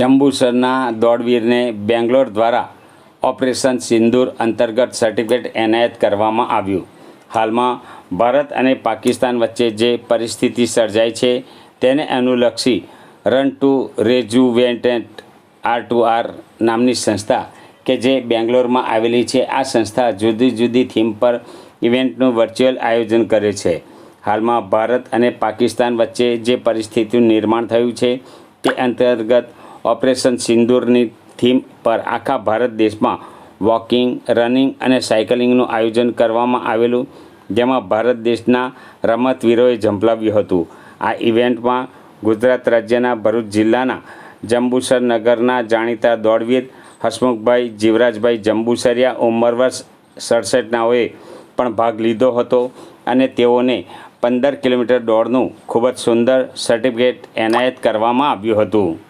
જંબુસરના દોડવીરને બેંગ્લોર દ્વારા ઓપરેશન સિંદૂર અંતર્ગત સર્ટિફિકેટ એનાયત કરવામાં આવ્યું. હાલમાં ભારત અને પાકિસ્તાન વચ્ચે જે પરિસ્થિતિ સર્જાઈ છે તેને અનુલક્ષી run to rejuvenate R two R નામની સંસ્થા કે જે બેંગ્લોરમાં આવેલી છે, આ સંસ્થા જુદી જુદી થીમ પર ઇવેન્ટનું વર્ચ્યુઅલ આયોજન કરે છે. હાલમાં ભારત અને પાકિસ્તાન વચ્ચે જે પરિસ્થિતિનું નિર્માણ થયું છે તે અંતર્ગત ઓપરેશન સિંદૂરની થીમ પર આખા ભારત દેશમાં વોકિંગ, રનિંગ અને સાયકલિંગનું આયોજન કરવામાં આવેલું, જેમાં ભારત દેશના રમતવીરોએ ઝંપલાવ્યું હતું. આ ઇવેન્ટમાં ગુજરાત રાજ્યના ભરૂચ જિલ્લાના જંબુસર નગરના જાણીતા દોડવીર હસમુખભાઈ, જીવરાજભાઈ જંબુસરિયા ઉંમર વર્ષ સડસઠનાઓએ પણ ભાગ લીધો હતો અને તેઓને પંદર કિલોમીટર દોડનું ખૂબ જ સુંદર સર્ટિફિકેટ એનાયત કરવામાં આવ્યું હતું.